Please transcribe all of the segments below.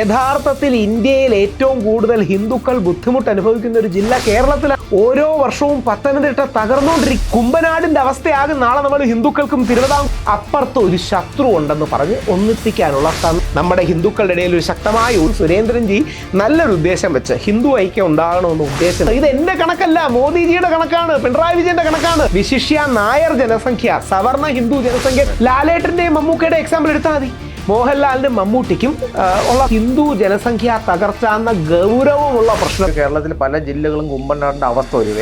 യഥാർത്ഥത്തിൽ ഇന്ത്യയിൽ ഏറ്റവും കൂടുതൽ ഹിന്ദുക്കൾ ബുദ്ധിമുട്ട് അനുഭവിക്കുന്ന ഒരു ജില്ല കേരളത്തിലാണ് ഓരോ വർഷവും പത്തനംതിട്ട തകർന്നുകൊണ്ടിരിക്കും കുമ്പനാടിന്റെ അവസ്ഥയാകും നാളെ നമ്മൾ ഹിന്ദുക്കൾക്കും തിരുവിതാം അപ്പുറത്ത് ഒരു ശത്രു ഉണ്ടെന്ന് പറഞ്ഞ് ഒന്നിപ്പിക്കാനുള്ള നമ്മുടെ ഹിന്ദുക്കളുടെ ഇടയിൽ ഒരു ശക്തമായ ഒരു സുരേന്ദ്രൻജി നല്ലൊരു ഉദ്ദേശം വെച്ച് ഹിന്ദു ഐക്യം ഉണ്ടാകണമെന്ന് ഉദ്ദേശം ഇത് എന്റെ കണക്കല്ല മോദിജിയുടെ കണക്കാണ് പിണറായി വിജയന്റെ കണക്കാണ്. വിശിഷ്യ നായർ ജനസംഖ്യ സവർണ ഹിന്ദു ജനസംഖ്യ ലാലേട്ടന്റെയും മമ്മൂക്കയുടെ എക്സാമ്പിൾ എടുത്താൽ മതി. മോഹൻലാലിനും മമ്മൂട്ടിക്കും ഉള്ള ഹിന്ദു ജനസംഖ്യ തകർച്ച എന്ന ഗൗരവമുള്ള പ്രശ്നം. കേരളത്തിൽ പല ജില്ലകളും കുമ്പനാടിന്റെ അവസ്ഥ ഒരു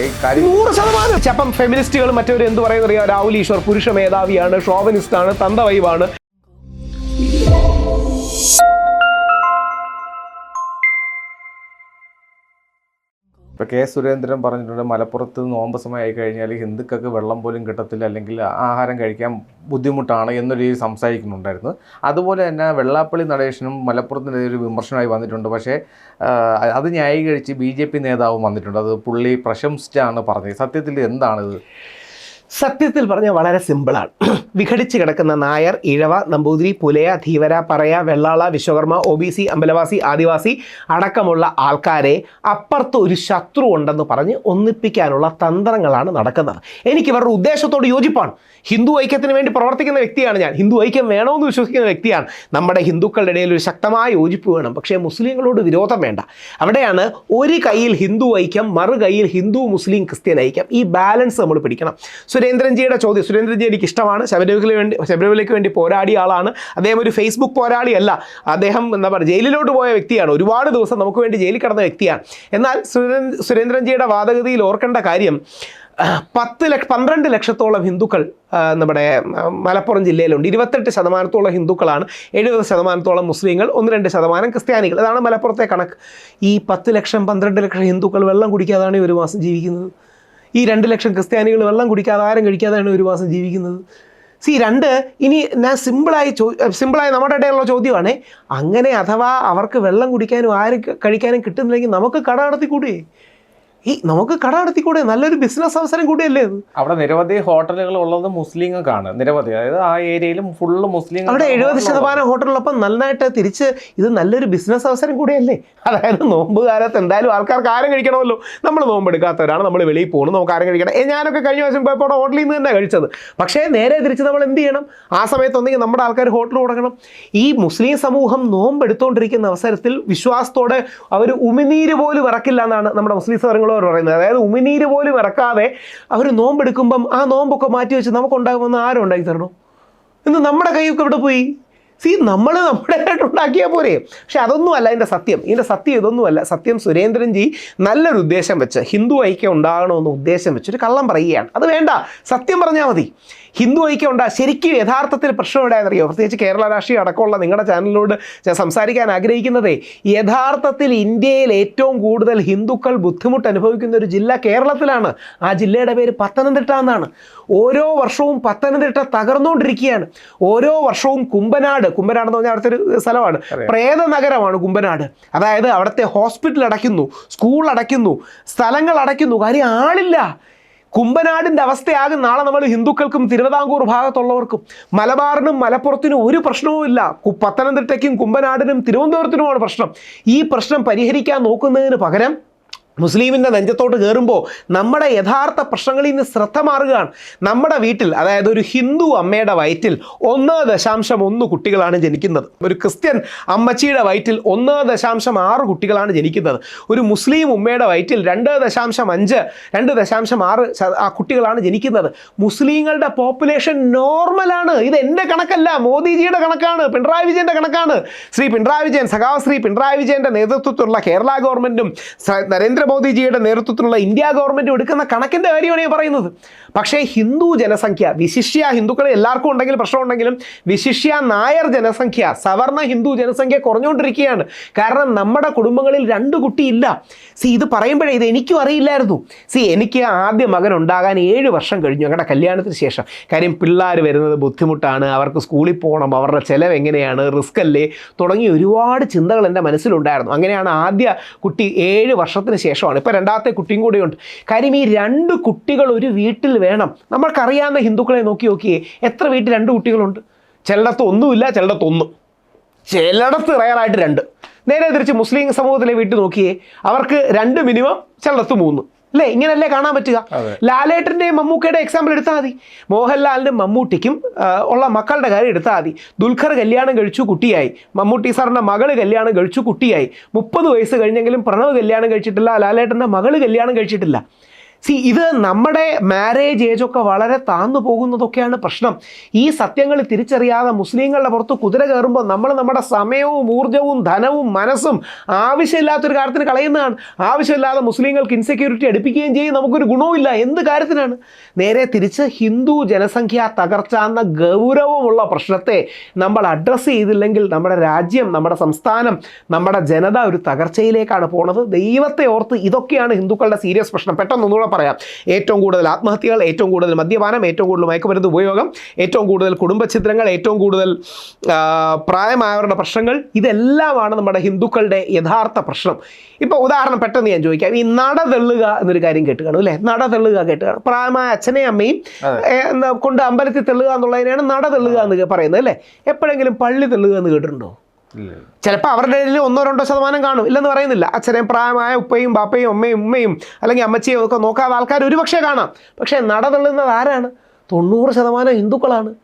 നൂറ് ശതമാനം. ചപ്പം ഫെമിനിസ്റ്റുകൾ മറ്റവർ എന്ത് പറയുന്നറിയാം രാഹുൽ ഈശ്വർ പുരുഷ മേധാവിയാണ് ഷോവനിസ്റ്റ് ആണ് തന്തവൈവാണ്. ഇപ്പൊ കെ സുരേന്ദ്രൻ പറഞ്ഞിട്ടുണ്ട് മലപ്പുറത്ത് നോമ്പ് ആയി കഴിഞ്ഞാൽ ഹിന്ദുക്കൾക്ക് വെള്ളം പോലും കിട്ടത്തില്ല അല്ലെങ്കിൽ ആഹാരം കഴിക്കാൻ ബുദ്ധിമുട്ടാണ് എന്നൊരു രീതിയിൽ സംസാരിക്കുന്നുണ്ടായിരുന്നു. അതുപോലെ തന്നെ വെള്ളാപ്പള്ളി നടേശനും മലപ്പുറത്തിനെതിരെ ഒരു വിമർശനമായി വന്നിട്ടുണ്ട്. പക്ഷേ അത് ന്യായീകരിച്ച് ബി നേതാവും വന്നിട്ടുണ്ട്. അത് പുള്ളി പ്രശംസിച്ചാണ് പറഞ്ഞത്. സത്യത്തിൽ എന്താണിത് സത്യത്തിൽ പറഞ്ഞാൽ വളരെ സിമ്പിളാണ്. വിഘടിച്ച് കിടക്കുന്ന Nair ഇഴവ Namboothiri Pulaya Dheevara Paraya Vellala Vishwakarma O B C Ambalavasi Adivasi അടക്കമുള്ള ആൾക്കാരെ അപ്പുറത്ത് ഒരു ശത്രു ഉണ്ടെന്ന് പറഞ്ഞ് ഒന്നിപ്പിക്കാനുള്ള തന്ത്രങ്ങളാണ് നടക്കുന്നത്. എനിക്ക് ഇവരുടെ ഉദ്ദേശത്തോട് യോജിപ്പാണ്. ഹിന്ദു ഐക്യത്തിന് വേണ്ടി പ്രവർത്തിക്കുന്ന വ്യക്തിയാണ് ഞാൻ. ഹിന്ദു ഐക്യം വേണമെന്ന് വിശ്വസിക്കുന്ന വ്യക്തിയാണ്. നമ്മുടെ ഹിന്ദുക്കളുടെ ഇടയിൽ ഒരു ശക്തമായ യോജിപ്പ് വേണം. പക്ഷേ മുസ്ലിങ്ങളോട് വിരോധം വേണ്ട. അവിടെയാണ് ഒരു കയ്യിൽ ഹിന്ദു ഐക്യം മറു കയ്യിൽ ഹിന്ദു മുസ്ലിം ക്രിസ്ത്യൻ ഐക്യം. ഈ ബാലൻസ് നമ്മൾ പിടിക്കണം. സുരേന്ദ്രൻജിയുടെ ചോദ്യം. സുരേന്ദ്രൻജി എനിക്ക് ഇഷ്ടമാണ് ശബരിമലയ്ക്ക് വേണ്ടി ശബരിമലയ്ക്ക് വേണ്ടി പോരാടിയ ആളാണ്. അദ്ദേഹം ഒരു ഫേസ്ബുക്ക് പോരാളിയല്ല. അദ്ദേഹം എന്താ പറയുക ജയിലിലോട്ട് പോയ വ്യക്തിയാണ്. ഒരുപാട് ദിവസം നമുക്ക് വേണ്ടി ജയിലിൽ കിടന്ന വ്യക്തിയാണ്. എന്നാൽ സുരേന്ദ്ര സുരേന്ദ്രൻജിയുടെ വാദഗതിയിൽ ഓർക്കേണ്ട കാര്യം പത്ത് ലക്ഷ പന്ത്രണ്ട് ലക്ഷത്തോളം ഹിന്ദുക്കൾ നമ്മുടെ മലപ്പുറം ജില്ലയിലുണ്ട്. ഇരുപത്തെട്ട് ശതമാനത്തോളം ഹിന്ദുക്കളാണ് എഴുപത് ശതമാനത്തോളം മുസ്ലിങ്ങൾ ഒന്ന് രണ്ട് ശതമാനം ക്രിസ്ത്യാനികൾ. അതാണ് മലപ്പുറത്തെ കണക്ക്. ഈ പത്ത് ലക്ഷം പന്ത്രണ്ട് ലക്ഷം ഹിന്ദുക്കൾ വെള്ളം കുടിക്കാതാണ് ഒരു മാസം ജീവിക്കുന്നത്. ഈ രണ്ട് ലക്ഷം ക്രിസ്ത്യാനികൾ വെള്ളം കുടിക്കാതെ ആരും കഴിക്കാതെയാണ് ഒരു മാസം ജീവിക്കുന്നത്. സി രണ്ട് ഇനി ഞാൻ സിമ്പിളായി ചോ സിമ്പിളായി നമ്മുടെ ഇടയിലുള്ള ചോദ്യമാണ്. അങ്ങനെ അഥവാ അവർക്ക് വെള്ളം കുടിക്കാനും ആരും കഴിക്കാനും കിട്ടുന്നില്ലെങ്കിൽ നമുക്ക് കട നടത്തിക്കൂടെ? ഈ നമുക്ക് കട നടത്തിക്കൂടെ? നല്ലൊരു ബിസിനസ് അവസരം കൂടിയല്ലേ അത് അവിടെ നിരവധി ഹോട്ടലുകൾ ഉള്ളത് മുസ്ലിങ്ങൾക്കാണ് നിരവധി. അതായത് ആ ഏരിയയിലും ഫുള്ള് മുസ്ലിം അവിടെ എഴുപത് ശതമാനം ഹോട്ടലുള്ളപ്പം നന്നായിട്ട് തിരിച്ച് ഇത് നല്ലൊരു ബിസിനസ് അവസരം കൂടിയല്ലേ? അതായത് നോമ്പ് കാലത്ത് എന്തായാലും ആൾക്കാർക്ക് ആരും കഴിക്കണമല്ലോ. നമ്മൾ നോമ്പ് എടുക്കാത്തവരാണ് നമ്മൾ വെളിയിൽ പോകുന്നു നമുക്ക് ആരും കഴിക്കണം. ഏ, ഞാനൊക്കെ കഴിഞ്ഞ ദിവസം പോയപ്പോൾ ഹോട്ടലിൽ നിന്ന് തന്നെ കഴിച്ചത്. പക്ഷേ നേരെ തിരിച്ച് നമ്മൾ എന്ത് ചെയ്യണം? ആ സമയത്ത് ഒന്നെങ്കിൽ നമ്മുടെ ആൾക്കാർ ഹോട്ടൽ തുടങ്ങണം. ഈ മുസ്ലിം സമൂഹം നോമ്പ് എടുത്തുകൊണ്ടിരിക്കുന്ന അവസരത്തിൽ വിശ്വാസത്തോടെ അവർ ഉമിനീര് പോലും ഇറക്കില്ല എന്നാണ് നമ്മുടെ മുസ്ലിം സൗരങ്ങളോട് പറയുന്നത്. അതായത് ഉമിനീര് പോലും ഇറക്കാതെ അവർ നോമ്പെടുക്കുമ്പം ആ നോമ്പൊക്കെ മാറ്റി വെച്ച് നമുക്കുണ്ടാകുമെന്ന് ആരും ഉണ്ടാക്കി തരണോ ഇന്ന് നമ്മുടെ കൈയൊക്കെ ഇവിടെ പോയി? സി നമ്മൾ നമ്മുടേതായിട്ട് ഉണ്ടാക്കിയാൽ പോരെ. പക്ഷെ അതൊന്നുമല്ല ഇതിന്റെ സത്യം. ഇതിന്റെ സത്യം ഇതൊന്നുമല്ല. സത്യം സുരേന്ദ്രൻജി നല്ലൊരു ഉദ്ദേശം വെച്ച് ഹിന്ദു ഐക്യം ഉണ്ടാകണമെന്ന് ഉദ്ദേശം വെച്ച് ഒരു കള്ളം പറയുകയാണ്. അത് വേണ്ട. സത്യം പറഞ്ഞാൽ മതി. ഹിന്ദു ഐക്യം ഉണ്ടാ ശരിക്കും യഥാർത്ഥത്തിൽ പ്രശ്നം ഉണ്ടായെന്നറിയോ പ്രത്യേകിച്ച് കേരള രാഷ്ട്രീയം അടക്കമുള്ള നിങ്ങളുടെ ചാനലിനോട് ഞാൻ സംസാരിക്കാൻ ആഗ്രഹിക്കുന്നതേ യഥാർത്ഥത്തിൽ ഇന്ത്യയിൽ ഏറ്റവും കൂടുതൽ ഹിന്ദുക്കൾ ബുദ്ധിമുട്ട് അനുഭവിക്കുന്ന ഒരു ജില്ല കേരളത്തിലാണ്. ആ ജില്ലയുടെ പേര് പത്തനംതിട്ട എന്നാണ്. ഓരോ വർഷവും പത്തനംതിട്ട തകർന്നുകൊണ്ടിരിക്കുകയാണ്. ഓരോ വർഷവും കുമ്പനാട് കുമ്പനാട് എന്ന് പറഞ്ഞാൽ അവിടുത്തെ ഒരു സ്ഥലമാണ് പ്രേത നഗരമാണ് കുമ്പനാട്. അതായത് അവിടുത്തെ ഹോസ്പിറ്റൽ അടയ്ക്കുന്നു സ്കൂൾ അടയ്ക്കുന്നു സ്ഥലങ്ങൾ അടയ്ക്കുന്നു. കാര്യം ആളില്ല. കുമ്പനാടിന്റെ അവസ്ഥയാകും നാളെ നമ്മൾ ഹിന്ദുക്കൾക്കും തിരുവിതാംകൂർ ഭാഗത്തുള്ളവർക്കും മലബാറിനും മലപ്പുറത്തിനും ഒരു പ്രശ്നവുമില്ല പത്തനംതിട്ടയ്ക്കും കുമ്പനാടിനും തിരുവനന്തപുരത്തിനുമാണ് പ്രശ്നം. ഈ പ്രശ്നം പരിഹരിക്കാൻ നോക്കുന്നതിന് പകരം മുസ്ലിമിന്റെ നെഞ്ചത്തോട്ട് കയറുമ്പോൾ നമ്മുടെ യഥാർത്ഥ പ്രശ്നങ്ങളിൽ നിന്ന് ശ്രദ്ധ മാറുകയാണ്. നമ്മുടെ വീട്ടിൽ അതായത് ഒരു ഹിന്ദു അമ്മയുടെ വയറ്റിൽ ഒന്ന് ദശാംശം ഒന്ന് കുട്ടികളാണ് ജനിക്കുന്നത്. ഒരു ക്രിസ്ത്യൻ അമ്മച്ചിയുടെ വയറ്റിൽ ഒന്ന് ദശാംശം ആറ് കുട്ടികളാണ് ജനിക്കുന്നത്. ഒരു മുസ്ലിം ഉമ്മയുടെ വയറ്റിൽ രണ്ട് ദശാംശം അഞ്ച് രണ്ട് ദശാംശം ആറ് കുട്ടികളാണ് ജനിക്കുന്നത്. മുസ്ലിങ്ങളുടെ പോപ്പുലേഷൻ നോർമലാണ് ഇത് എന്റെ കണക്കല്ല മോദിജിയുടെ കണക്കാണ് പിണറായി വിജയന്റെ കണക്കാണ്. ശ്രീ പിണറായി വിജയൻ സഖാവ് ശ്രീ പിണറായി വിജയന്റെ നേതൃത്വത്തിലുള്ള കേരള ഗവൺമെന്റും സ- നരേന്ദ്രമോദിജിയുടെ നേതൃത്വത്തിലുള്ള ഇന്ത്യ ഗവൺമെന്റ് എടുക്കുന്ന കണക്കിന്റെ കാര്യമാണ് ഞാൻ പറയുന്നത്. പക്ഷേ ഹിന്ദു ജനസംഖ്യ വിശിഷ്യ ഹിന്ദുക്കൾ എല്ലാവർക്കും ഉണ്ടെങ്കിൽ പ്രശ്നമുണ്ടെങ്കിലും വിശിഷ്യ നായർ ജനസംഖ്യ സവർണ ഹിന്ദു ജനസംഖ്യ കുറഞ്ഞുകൊണ്ടിരിക്കുകയാണ്. കാരണം നമ്മുടെ കുടുംബങ്ങളിൽ രണ്ട് കുട്ടിയില്ല. സി ഇത് പറയുമ്പോഴേ ഇത് എനിക്കും അറിയില്ലായിരുന്നു. സി എനിക്ക് ആദ്യ മകൻ ഉണ്ടാകാൻ ഏഴ് വർഷം കഴിഞ്ഞു. ഞങ്ങളുടെ കല്യാണത്തിന് ശേഷം. കാര്യം പിള്ളേർ വരുന്നത് ബുദ്ധിമുട്ടാണ്. അവർക്ക് സ്കൂളിൽ പോകണം അവരുടെ ചിലവ് എങ്ങനെയാണ്? റിസ്ക് അല്ലേ? തുടങ്ങി ഒരുപാട് ചിന്തകൾ എന്റെ മനസ്സിലുണ്ടായിരുന്നു. അങ്ങനെയാണ് ആദ്യ കുട്ടി ഏഴ് വർഷത്തിന് ശേഷമാണ്. ഇപ്പോൾ രണ്ടാമത്തെ കുട്ടിയും കൂടെയുണ്ട്. കാര്യം ഈ രണ്ട് കുട്ടികൾ ഒരു വീട്ടിൽ വേണം. നമ്മൾക്കറിയാവുന്ന ഹിന്ദുക്കളെ നോക്കി നോക്കിയേ എത്ര വീട്ടിൽ രണ്ട് കുട്ടികളുണ്ട്? ചിലയിടത്ത് ഒന്നുമില്ല ചിലയിടത്ത് ഒന്ന്. ചിലയിടത്ത് റയറായിട്ട് രണ്ട്. നേരെ തിരിച്ച് മുസ്ലിം സമൂഹത്തിലെ വീട്ടിൽ നോക്കിയേ അവർക്ക് രണ്ട് മിനിമം ചിലടത്ത് മൂന്ന്. അല്ലേ? ഇങ്ങനല്ലേ കാണാൻ പറ്റുക. ലാലേട്ടന്റെയും മമ്മൂക്കയുടെ എക്സാമ്പിൾ എടുത്താൽ മതി. മോഹൻലാലിനും മമ്മൂട്ടിക്കും ഉള്ള മക്കളുടെ കാര്യം എടുത്താൽ മതി. ദുൽഖർ കല്യാണം കഴിച്ചു കുട്ടിയായി. മമ്മൂട്ടി സാറിന്റെ മകൾ കല്യാണം കഴിച്ചു കുട്ടിയായി. മുപ്പത് വയസ്സ് കഴിഞ്ഞെങ്കിലും പ്രണവ് കല്യാണം കഴിച്ചിട്ടില്ല ലാലേട്ടന്റെ മകൾ കല്യാണം കഴിച്ചിട്ടില്ല. സി ഇത് നമ്മുടെ മാരേജ് ഏജൊക്കെ വളരെ താന്നു പോകുന്നതൊക്കെയാണ് പ്രശ്നം. ഈ സത്യങ്ങൾ തിരിച്ചറിയാതെ മുസ്ലിങ്ങളുടെ പുറത്ത് കുതിര കയറുമ്പോൾ നമ്മൾ നമ്മുടെ സമയവും ഊർജവും ധനവും മനസ്സും ആവശ്യമില്ലാത്തൊരു കാര്യത്തിന് കളയുന്നതാണ്. ആവശ്യമില്ലാതെ മുസ്ലിങ്ങൾക്ക് ഇൻസെക്യൂരിറ്റി അടുപ്പിക്കുകയും ചെയ്യും. നമുക്കൊരു ഗുണവുമില്ല. എന്ത് കാര്യത്തിനാണ്? നേരെ തിരിച്ച് ഹിന്ദു ജനസംഖ്യ തകർച്ച എന്ന ഗൗരവമുള്ള പ്രശ്നത്തെ നമ്മൾ അഡ്രസ്സ് ചെയ്തില്ലെങ്കിൽ നമ്മുടെ രാജ്യം നമ്മുടെ സംസ്ഥാനം നമ്മുടെ ജനത ഒരു തകർച്ചയിലേക്കാണ് പോണത്. ദൈവത്തെ ഓർത്ത് ഇതൊക്കെയാണ് ഹിന്ദുക്കളുടെ സീരിയസ് പ്രശ്നം. പെട്ടെന്ന് ഒന്നുകൂടെ പറയാം. ഏറ്റവും കൂടുതൽ ആത്മഹത്യകൾ ഏറ്റവും കൂടുതൽ മദ്യപാനം ഏറ്റവും കൂടുതൽ മയക്കുമരുന്ന് ഉപയോഗം ഏറ്റവും കൂടുതൽ കുടുംബഛിദ്രങ്ങൾ ഏറ്റവും കൂടുതൽ പ്രായമായവരുടെ പ്രശ്നങ്ങൾ ഇതെല്ലാമാണ് നമ്മുടെ ഹിന്ദുക്കളുടെ യഥാർത്ഥ പ്രശ്നം. ഇപ്പോൾ ഉദാഹരണം പെട്ടെന്ന് ഞാൻ ചോദിക്കാം. ഈ നട തെള്ളുക എന്നൊരു കാര്യം കേട്ട് കാണും അല്ലേ? നട തെള്ളുക കേട്ട് കാണും. പ്രായമായ അച്ഛനെയും അമ്മയും എന്താ കൊണ്ട് അമ്പലത്തിൽ തെള്ളുക എന്നുള്ളതിനെയാണ് നട തെള്ളുക എന്ന് പറയുന്നത് അല്ലേ? എപ്പോഴെങ്കിലും പള്ളി തെള്ളുക എന്ന് കേട്ടിട്ടുണ്ടോ? ചിലപ്പോൾ അവരുടെ ഇടയിൽ ഒന്നോ രണ്ടോ ശതമാനം കാണും. ഇല്ലെന്ന് പറയുന്നില്ല. അച്ഛനെയും പ്രായമായ ഉപ്പയും ബാപ്പയും അമ്മയും ഉമ്മയും അല്ലെങ്കിൽ അമ്മച്ചിയും ഒക്കെ നോക്കാതെ ആൾക്കാർ ഒരുപക്ഷെ കാണാം. പക്ഷേ നട തള്ളുന്നത് ആരാണ്? തൊണ്ണൂറ് ശതമാനം ഹിന്ദുക്കളാണ്.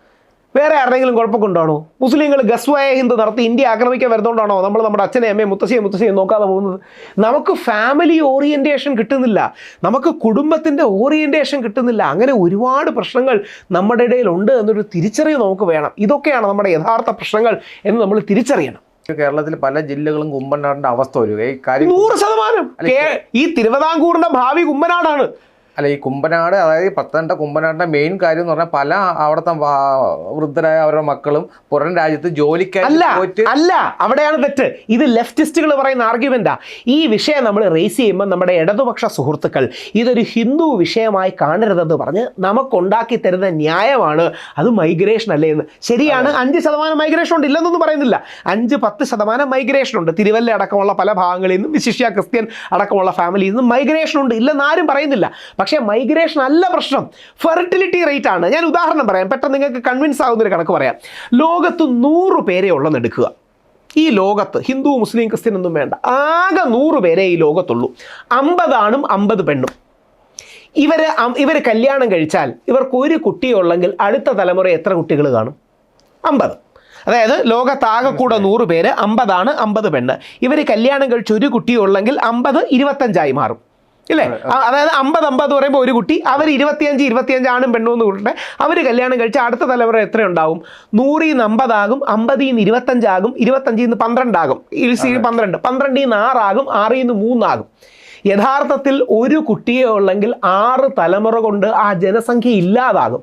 വേറെ ആരുടെങ്കിലും കുഴപ്പമൊക്കെ ഉണ്ടാണോ? മുസ്ലിങ്ങൾ ഗസ്വായ ഹിന്ദു നടത്തി ഇന്ത്യ ആക്രമിക്കാൻ വരുന്നതുകൊണ്ടാണോ നമ്മൾ നമ്മുടെ അച്ഛനെ അമ്മയും മുത്തശ്ശിയും മുത്തശ്ശിയും നോക്കാതെ പോകുന്നത്? നമുക്ക് ഫാമിലി ഓറിയന്റേഷൻ കിട്ടുന്നില്ല. നമുക്ക് കുടുംബത്തിന്റെ ഓറിയന്റേഷൻ കിട്ടുന്നില്ല. അങ്ങനെ ഒരുപാട് പ്രശ്നങ്ങൾ നമ്മുടെ ഇടയിലുണ്ട് എന്നൊരു തിരിച്ചറിവ് നമുക്ക് വേണം. ഇതൊക്കെയാണ് നമ്മുടെ യഥാർത്ഥ പ്രശ്നങ്ങൾ എന്ന് നമ്മൾ തിരിച്ചറിയണം. കേരളത്തിൽ പല ജില്ലകളും കുമ്പനാടിന്റെ അവസ്ഥ ഒരു ഈ കാര്യം നൂറ് ശതമാനം. ഈ തിരുവിതാംകൂറിന്റെ ഭാവി കുമ്മനാടാണ് അല്ല ഈ കുമ്പനാട് അതായത് പത്തനംതിട്ട കുമ്പനാടിന്റെ മെയിൻ കാര്യം എന്ന് പറഞ്ഞാൽ പല അവിടുത്തെ വൃദ്ധരായ അവരുടെ മക്കളും പുറം രാജ്യത്ത് ജോലിക്കായി അല്ല അല്ല അവിടെയാണ് തെറ്റ്. ഇത് ലെഫ്റ്റിസ്റ്റുകൾ പറയുന്ന ആർഗ്യുമെന്റാ ഈ വിഷയം നമ്മൾ റേസ് ചെയ്യുമ്പോൾ നമ്മുടെ ഇടതുപക്ഷ സുഹൃത്തുക്കൾ ഇതൊരു ഹിന്ദു വിഷയമായി കാണരുതെന്ന് പറഞ്ഞ് നമുക്കുണ്ടാക്കി തരുന്ന ന്യായമാണ്. അത് മൈഗ്രേഷൻ അല്ലേ എന്ന്. ശരിയാണ് അഞ്ച് ശതമാനം മൈഗ്രേഷൻ ഉണ്ട്. ഇല്ലെന്നൊന്നും പറയുന്നില്ല. അഞ്ച് പത്ത് ശതമാനം മൈഗ്രേഷൻ ഉണ്ട്. തിരുവല്ല അടക്കമുള്ള പല ഭാഗങ്ങളിൽ നിന്നും വിശിഷ്യ ക്രിസ്ത്യൻ അടക്കമുള്ള ഫാമിലിയിൽ നിന്നും മൈഗ്രേഷൻ ഉണ്ട്. ഇല്ലെന്ന് ആരും പറയുന്നില്ല. പക്ഷേ മൈഗ്രേഷൻ അല്ല പ്രശ്നം. ഫെർട്ടിലിറ്റി റേറ്റ് ആണ്. ഞാൻ ഉദാഹരണം പറയാം. പെട്ടെന്ന് നിങ്ങൾക്ക് കൺവിൻസ് ആകുന്ന ഒരു കണക്ക് പറയാം. ലോകത്ത് നൂറ് പേരെ ഉള്ളെന്ന് എടുക്കുക ഈ ലോകത്ത് ഹിന്ദു മുസ്ലിം ക്രിസ്ത്യൻ ഒന്നും വേണ്ട. ആകെ നൂറ് പേരെ ഈ ലോകത്തുള്ളൂ. അമ്പതാണും അമ്പത് പെണ്ണും. ഇവർ ഇവർ കല്യാണം കഴിച്ചാൽ ഇവർക്ക് ഒരു കുട്ടിയുള്ളെങ്കിൽ അടുത്ത തലമുറ എത്ര കുട്ടികൾ കാണും? അമ്പത്. അതായത് ലോകത്താകെ കൂടെ നൂറ് പേര് അമ്പതാണ് അമ്പത് പെണ്ണ്. ഇവർ കല്യാണം കഴിച്ച് ഒരു കുട്ടിയുള്ളെങ്കിൽ അമ്പത് ഇരുപത്തഞ്ചായി മാറും. ഇല്ലേ? അതായത് അമ്പത് അമ്പത് പറയുമ്പോൾ ഒരു കുട്ടി അവർ ഇരുപത്തിയഞ്ച് ഇരുപത്തിയഞ്ച് ആണും പെണ്ണും എന്ന് കൂട്ടട്ടെ അവർ കല്യാണം കഴിച്ച അടുത്ത തലമുറ എത്ര ഉണ്ടാവും? നൂറിൽ നിന്ന് അമ്പതാകും അമ്പതിൽ നിന്ന് ഇരുപത്തഞ്ചാകും ഇരുപത്തഞ്ചിൽ നിന്ന് പന്ത്രണ്ടാകും. ഇരുപത്തി പന്ത്രണ്ട്. പന്ത്രണ്ടിൽ നിന്ന് ആറാകും ആറിൽ നിന്ന് മൂന്നാകും. യഥാർത്ഥത്തിൽ ഒരു കുട്ടിയെ ഉള്ളെങ്കിൽ ആറ് തലമുറ കൊണ്ട് ആ ജനസംഖ്യ ഇല്ലാതാകും.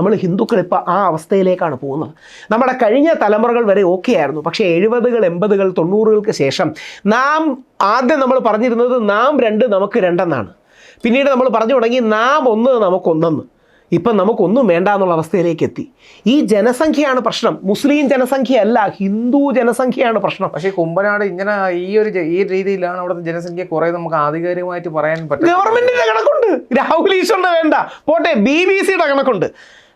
നമ്മൾ ഹിന്ദുക്കൾ ഇപ്പോൾ ആ അവസ്ഥയിലേക്കാണ് പോകുന്നത്. നമ്മുടെ കഴിഞ്ഞ തലമുറകൾ വരെ ഓക്കെ ആയിരുന്നു. പക്ഷേ എഴുപതുകൾ എൺപതുകൾ തൊണ്ണൂറുകൾക്ക് ശേഷം നാം ആദ്യം നമ്മൾ പറഞ്ഞിരുന്നത് നാം രണ്ട് നമുക്ക് രണ്ടെന്നാണ്. പിന്നീട് നമ്മൾ പറഞ്ഞു തുടങ്ങി നാം ഒന്ന് നമുക്കൊന്നെന്ന് ഇപ്പം നമുക്കൊന്നും വേണ്ട എന്നുള്ള അവസ്ഥയിലേക്ക് എത്തി. ഈ ജനസംഖ്യയാണ് പ്രശ്നം. മുസ്ലിം ജനസംഖ്യ അല്ല ഹിന്ദു ജനസംഖ്യയാണ് പ്രശ്നം. പക്ഷേ കുമ്പനാട് ഇങ്ങനെ ഈ ഒരു ഈ രീതിയിലാണ് അവിടുത്തെ ജനസംഖ്യ കുറെ നമുക്ക് ആധികാരികമായിട്ട് പറയാൻ പറ്റും ഗവൺമെന്റിന്റെ കണക്കുണ്ട്. രാഹുൽ ഈശ്വറിന്റെ വേണ്ട. പോട്ടെ ബി ബി സിയുടെ കണക്കുണ്ട്.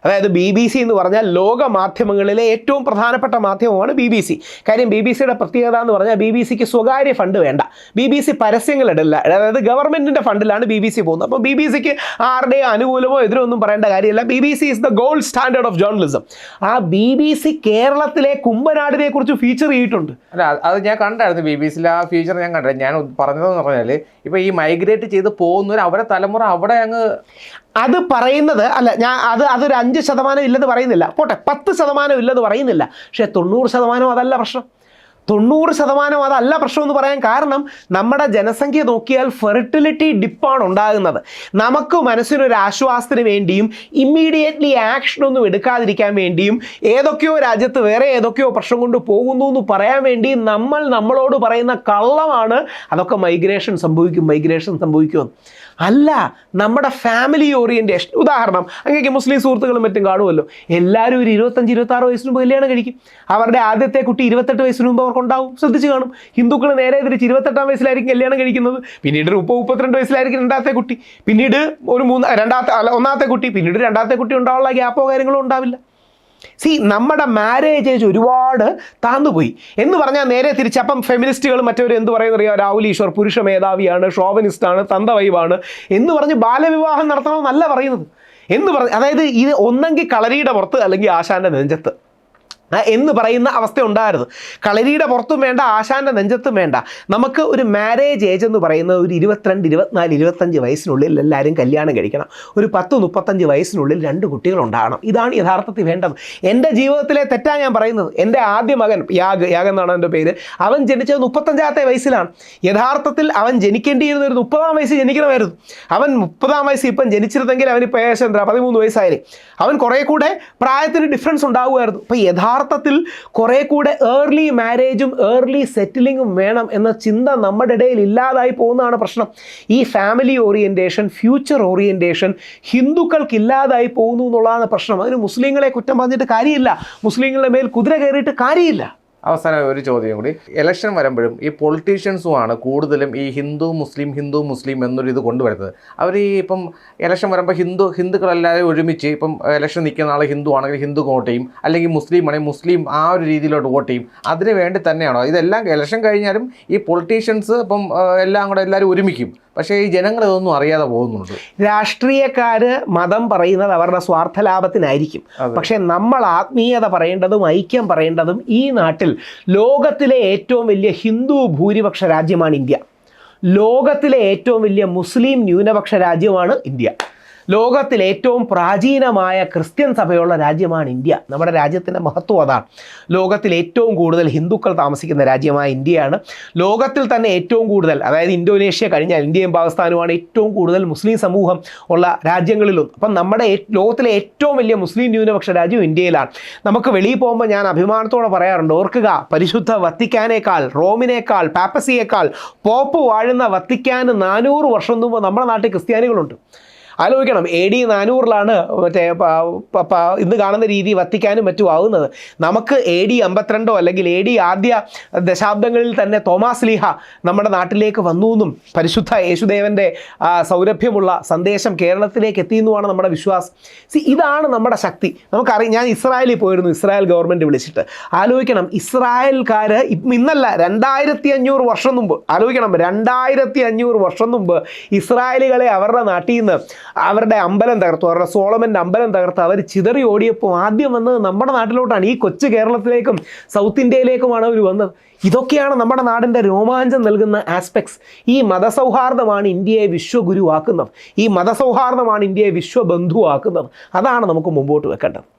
അതായത് ബി ബി സി എന്ന് പറഞ്ഞാൽ ലോക മാധ്യമങ്ങളിലെ ഏറ്റവും പ്രധാനപ്പെട്ട മാധ്യമമാണ് ബി ബി സി കാര്യം ബി ബി സിയുടെ പ്രത്യേകത എന്ന് പറഞ്ഞാൽ ബി ബി സിക്ക് സ്വകാര്യ ഫണ്ട് വേണ്ട ബി ബി സി പരസ്യങ്ങൾ ഇടില്ല അതായത് ഗവൺമെന്റിന്റെ ഫണ്ടിലാണ് ബി ബി സി പോകുന്നത് അപ്പോൾ ബി ബി സിക്ക് ആരുടെയും അനുകൂലമോ എതിരോ ഒന്നും പറയേണ്ട കാര്യമില്ല B B C is the gold standard of journalism ആ ബി ബി സി കേരളത്തിലെ കുമ്പനാടിനെ കുറിച്ച് ഫീച്ചർ ചെയ്തിട്ടുണ്ട് അല്ല അത് ഞാൻ കണ്ടായിരുന്നു ബി ബി സിയിൽ ആ ഫീച്ചർ ഞാൻ കണ്ടായിരുന്നു ഞാൻ പറഞ്ഞതെന്ന് പറഞ്ഞാൽ ഇപ്പൊ ഈ മൈഗ്രേറ്റ് ചെയ്ത് പോകുന്നവർ അവരെ തലമുറ അവിടെ അങ്ങ് അത് പറയുന്നത് അല്ല ഞാൻ അത് അതൊരു അഞ്ച് ശതമാനം ഇല്ലെന്ന് പറയുന്നില്ല. പോട്ടെ പത്ത് ശതമാനം ഇല്ലെന്ന് പറയുന്നില്ല. പക്ഷേ തൊണ്ണൂറ് ശതമാനം അതല്ല പ്രശ്നം. തൊണ്ണൂറ് ശതമാനം അതല്ല പ്രശ്നം എന്ന് പറയാൻ കാരണം നമ്മുടെ ജനസംഖ്യ നോക്കിയാൽ ഫെർട്ടിലിറ്റി ഡിപ്പാണ് ഉണ്ടാകുന്നത്. നമുക്ക് മനസ്സിനൊരു ആശ്വാസത്തിന് വേണ്ടിയും ഇമ്മീഡിയറ്റ്ലി ആക്ഷനൊന്നും എടുക്കാതിരിക്കാൻ വേണ്ടിയും ഏതൊക്കെയോ രാജ്യത്ത് വേറെ ഏതൊക്കെയോ പ്രശ്നം കൊണ്ട് പോകുന്നു എന്ന് പറയാൻ വേണ്ടി നമ്മൾ നമ്മളോട് പറയുന്ന കള്ളമാണ്. അതൊക്കെ മൈഗ്രേഷൻ സംഭവിക്കും മൈഗ്രേഷൻ സംഭവിക്കുമെന്ന്. അല്ല നമ്മുടെ ഫാമിലി ഓറിയന്റേഷൻ ഉദാഹരണം അങ്ങേക്ക് മുസ്ലിം സുഹൃത്തുക്കളും മറ്റും കാണുമല്ലോ. എല്ലാവരും ഒരു ഇരുപത്തഞ്ച് ഇരുപത്താറ് വയസ്സിന് മുമ്പ് കല്യാണം കഴിക്കും. അവരുടെ ആദ്യത്തെ കുട്ടി ഇരുപത്തെട്ട് വയസ്സിന് മുമ്പ് അവർക്കുണ്ടാവും. ശ്രദ്ധിച്ച് കാണും. ഹിന്ദുക്കൾ നേരെ തിരിച്ച് ഇരുപത്തെട്ടാം വയസ്സിലായിരിക്കും കല്യാണം കഴിക്കുന്നത്. പിന്നീട് ഒരു മുപ്പത് മുപ്പത്തിരണ്ട് വയസ്സിലായിരിക്കും രണ്ടാമത്തെ കുട്ടി. പിന്നീട് ഒരു മൂന്ന് രണ്ടാമത്തെ അല്ല ഒന്നാമത്തെ കുട്ടി പിന്നീട് രണ്ടാമത്തെ കുട്ടി ഉണ്ടാവാനുള്ള ഗ്യാപ്പോ കാര്യങ്ങളോ ഉണ്ടാവില്ല. സി നമ്മുടെ മാരേജ് ഏജ് ഒരുപാട് താന്നുപോയി. എന്ന് പറഞ്ഞാൽ നേരെ തിരിച്ച് അപ്പം ഫെമിനിസ്റ്റുകൾ മറ്റവർ എന്ത് പറയുന്ന അറിയാം രാഹുൽ ഈശ്വർ പുരുഷ മേധാവിയാണ് ഷോവനിസ്റ്റാണ് തന്തവൈവാണ് എന്ന് പറഞ്ഞ് ബാലവിവാഹം നടത്തണമെന്നല്ല പറയുന്നത്. എന്ന് പറഞ്ഞ് അതായത് ഇത് ഒന്നെങ്കിൽ കളരിയുടെ പുറത്ത് അല്ലെങ്കിൽ ആശാന്റെ നെഞ്ചത്ത്. എന്ന് പറയുന്ന അവസ്ഥ ഉണ്ടായിരുന്നു. കളരിയുടെ പുറത്തും വേണ്ട ആശാന്റെ നെഞ്ചത്തും വേണ്ട. നമുക്ക് ഒരു മാരേജ് ഏജ് എന്ന് പറയുന്നത് ഒരു ഇരുപത്തിരണ്ട് ഇരുപത്തിനാല് ഇരുപത്തഞ്ച് വയസ്സിനുള്ളിൽ എല്ലാവരും കല്യാണം കഴിക്കണം. ഒരു പത്ത് മുപ്പത്തഞ്ച് വയസ്സിനുള്ളിൽ രണ്ട് കുട്ടികൾ ഉണ്ടാകണം. ഇതാണ് യഥാർത്ഥത്തിൽ വേണ്ടത്. എന്റെ ജീവിതത്തിലെ തെറ്റാണ് ഞാൻ പറയുന്നത്. എന്റെ ആദ്യ മകൻ യാഗ് യാഗ് എന്നാണ് എന്റെ പേര് അവൻ ജനിച്ചത് മുപ്പത്തഞ്ചാമത്തെ വയസ്സിലാണ്. യഥാർത്ഥത്തിൽ അവൻ ജനിക്കേണ്ടിയിരുന്ന ഒരു മുപ്പതാം വയസ്സ് ജനിക്കണമായിരുന്നു. അവൻ മുപ്പതാം വയസ്സ് ഇപ്പം ജനിച്ചിരുന്നെങ്കിൽ അവനിപ്പോൾ ഏകദേശം എന്താ പതിമൂന്ന് വയസ്സായാലും അവൻ കുറേ കൂടെ പ്രായത്തിന് ഡിഫറൻസ് ഉണ്ടാകുമായിരുന്നു അപ്പോൾ യഥാർത്ഥത്തിൽ കുറേ കൂടെ ഏർലി മാരേജും ഏർലി സെറ്റിലിങ്ങും വേണം എന്ന ചിന്ത നമ്മുടെ ഇടയിൽ ഇല്ലാതായി പോകുന്നതാണ് പ്രശ്നം. ഈ ഫാമിലി ഓറിയന്റേഷൻ ഫ്യൂച്ചർ ഓറിയന്റേഷൻ ഹിന്ദുക്കൾക്ക് ഇല്ലാതായി പോകുന്നു എന്നുള്ളതാണ് പ്രശ്നം. അതിന് മുസ്ലിങ്ങളെ കുറ്റം പറഞ്ഞിട്ട് കാര്യമില്ല. മുസ്ലിങ്ങളുടെ മേൽ കുതിര കയറിയിട്ട് കാര്യമില്ല. അവസാനം ഒരു ചോദ്യം കൂടി. ഇലക്ഷൻ വരുമ്പോഴും ഈ പൊളിറ്റീഷ്യൻസുമാണ് കൂടുതലും ഈ ഹിന്ദു മുസ്ലിം ഹിന്ദു മുസ്ലിം എന്നൊരു ഇത് കൊണ്ടുവരുന്നത്. അവർ ഈ ഇപ്പം ഇലക്ഷൻ വരുമ്പോൾ ഹിന്ദു ഹിന്ദുക്കളെല്ലാവരും ഒരുമിച്ച് ഇപ്പം ഇലക്ഷൻ നിൽക്കുന്ന ആൾ ഹിന്ദു ആണെങ്കിൽ ഹിന്ദു വോട്ട് ചെയ്യും. അല്ലെങ്കിൽ മുസ്ലിം ആണെങ്കിൽ മുസ്ലിം ആ ഒരു രീതിയിലോട്ട് വോട്ട് ചെയ്യും. അതിന് വേണ്ടി തന്നെയാണോ? ഇതെല്ലാം ഇലക്ഷൻ കഴിഞ്ഞാലും ഈ പൊളിറ്റീഷ്യൻസ് ഇപ്പം എല്ലാം കൂടെ എല്ലാവരും ഒരുമിക്കും. പക്ഷേ ഈ ജനങ്ങൾ ഇതൊന്നും അറിയാതെ പോകുന്നുണ്ട്. രാഷ്ട്രീയക്കാര് മതം പറയുന്നത് അവരുടെ സ്വാർത്ഥ ലാഭത്തിനായിരിക്കും പക്ഷേ പക്ഷെ നമ്മൾ ആത്മീയത പറയേണ്ടതും ഐക്യം പറയേണ്ടതും ഈ നാട്ടിൽ ലോകത്തിലെ ഏറ്റവും വലിയ ഹിന്ദു ഭൂരിപക്ഷ രാജ്യമാണ് ഇന്ത്യ. ലോകത്തിലെ ഏറ്റവും വലിയ മുസ്ലിം ന്യൂനപക്ഷ രാജ്യമാണ് ഇന്ത്യ. ലോകത്തിലെ ഏറ്റവും പ്രാചീനമായ ക്രിസ്ത്യൻ സഭയുള്ള രാജ്യമാണ് ഇന്ത്യ. നമ്മുടെ രാജ്യത്തിന്റെ മഹത്വം അതാണ്. ലോകത്തിൽ ഏറ്റവും കൂടുതൽ ഹിന്ദുക്കൾ താമസിക്കുന്ന രാജ്യമായ ഇന്ത്യയാണ്. ലോകത്തിൽ തന്നെ ഏറ്റവും കൂടുതൽ അതായത് ഇന്തോനേഷ്യ കഴിഞ്ഞാൽ ഇന്ത്യയും പാകിസ്ഥാനുമാണ് ഏറ്റവും കൂടുതൽ മുസ്ലിം സമൂഹം ഉള്ള രാജ്യങ്ങളിലും അപ്പം നമ്മുടെ ലോകത്തിലെ ഏറ്റവും വലിയ മുസ്ലിം ന്യൂനപക്ഷ രാജ്യം ഇന്ത്യയിലാണ്. നമുക്ക് വെളിയിൽ പോകുമ്പോൾ ഞാൻ അഭിമാനത്തോടെ പറയാറുണ്ട് ഓർക്കുക പരിശുദ്ധ വത്തിക്കാനേക്കാൾ റോമിനേക്കാൾ പാപ്പസിയേക്കാൾ പോപ്പ് വാഴുന്ന വത്തിക്കാന് നാനൂറ് വർഷം മുമ്പ് നമ്മുടെ നാട്ടിൽ ക്രിസ്ത്യാനികളുണ്ട്. ആലോചിക്കണം. എ ഡി നാനൂറിലാണ് മറ്റേ ഇന്ന് കാണുന്ന രീതി വത്തിക്കാനും മറ്റും ആവുന്നത് നമുക്ക് എ ഡി അമ്പത്തിരണ്ടോ അല്ലെങ്കിൽ എ ഡി ആദ്യ ദശാബ്ദങ്ങളിൽ തന്നെ തോമാസ് ലീഹ നമ്മുടെ നാട്ടിലേക്ക് വന്നു എന്നും പരിശുദ്ധ യേശുദേവന്റെ സൗരഭ്യമുള്ള സന്ദേശം കേരളത്തിലേക്ക് എത്തിയെന്നുമാണ് നമ്മുടെ വിശ്വാസം. സി ഇതാണ് നമ്മുടെ ശക്തി. നമുക്കറിയാം ഞാൻ ഇസ്രായേലിൽ പോയിരുന്നു ഇസ്രായേൽ ഗവൺമെന്റ് വിളിച്ചിട്ട്. ആലോചിക്കണം ഇസ്രായേൽക്കാർ ഇന്നല്ല രണ്ടായിരത്തി അഞ്ഞൂറ് വർഷം മുമ്പ് ആലോചിക്കണം രണ്ടായിരത്തി അഞ്ഞൂറ് വർഷം മുമ്പ് ഇസ്രായേലുകളെ അവരുടെ നാട്ടിൽ നിന്ന് അവരുടെ അമ്പലം തകർത്തു അവരുടെ സോളമന്റെ അമ്പലം തകർത്ത് അവർ ചിതറി ഓടിയപ്പോൾ ആദ്യം വന്നത് നമ്മുടെ നാട്ടിലോട്ടാണ്. ഈ കൊച്ചു കേരളത്തിലേക്കും സൗത്ത് ഇന്ത്യയിലേക്കുമാണ് അവർ വന്നത്. ഇതൊക്കെയാണ് നമ്മുടെ നാടിന്റെ രോമാഞ്ചം നൽകുന്ന ആസ്പെക്ട്സ് ഈ മതസൗഹാർദ്ദമാണ് ഇന്ത്യയെ വിശ്വഗുരുവാക്കുന്നത്. ഈ മതസൗഹാർദ്ദമാണ് ഇന്ത്യയെ വിശ്വബന്ധുവാക്കുന്നത്. അതാണ് നമുക്ക് മുമ്പോട്ട് വെക്കേണ്ടത്.